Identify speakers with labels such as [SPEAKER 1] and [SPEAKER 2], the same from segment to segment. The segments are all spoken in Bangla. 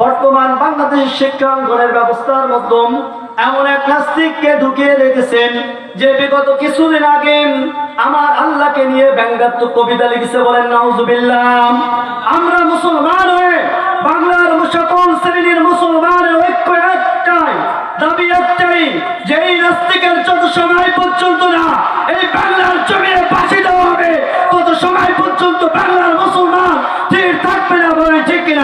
[SPEAKER 1] বর্তমান বাংলাদেশ শিক্ষাঙ্গনের ব্যবস্থার মধ্যে এমন এক নাস্তিককে ঢুকিয়ে রেখেছেন যে বিগত কিছুদিন আগে আমার আল্লাহকে নিয়ে ব্যঙ্গাত্মক কবিতা লিখেছে বলেন, নাউজুবিল্লাহ। আমরা মুসলমান হয়ে বাংলার সকল শ্রেণির মুসলমানের ঐক্য একটাই, দাবি একটাই যে এই নাস্তিকের যত সময় পর্যন্ত না এই বাংলার জমিয়ে ফাঁসি দেওয়া হবে, তত সময় পর্যন্ত বাংলার মুসলমান ঠিক থাকবে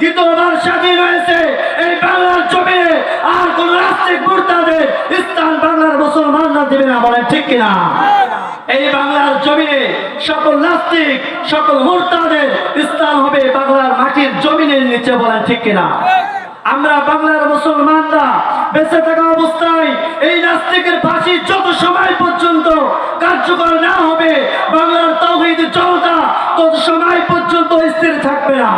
[SPEAKER 1] দ্বিতীয়বার স্বাধীন হয়েছে এই বাংলার জমিনে আর কোন নাস্তিক মুরতাদের স্থান বাংলার মুসলমানরা দেবে না বলেন ঠিক কিনা? এই বাংলার জমিনে সকল নাস্তিক সকল মুরতাদের স্থান হবে বাংলার মাটির জমিনের নিচে বলেন ঠিক কিনা? আমরা বাংলার মুসলমানরা বেঁচে থাকা অবস্থায় এই নাস্তিকের ফাঁসি যত সময় পর্যন্ত কার্যকর না হবে, বাংলার তৌহিদ জনতা তত সময় পর্যন্ত স্থির থাকবে না।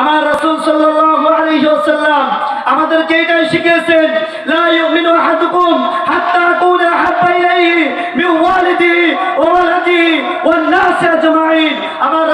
[SPEAKER 1] আমার রাসূল সাল্লাল্লাহু আলাইহি ওয়াসাল্লাম আমাদেরকে এটাই শিখিয়েছেন, লা ইউমিনু আহাদুকুম হাত্তা আকুনা হাব্বা ইলাইহি মিন ওয়ালিদিহি ওয়া ওয়ালাদিহি ওয়ান নাসি আজমাইন। আমার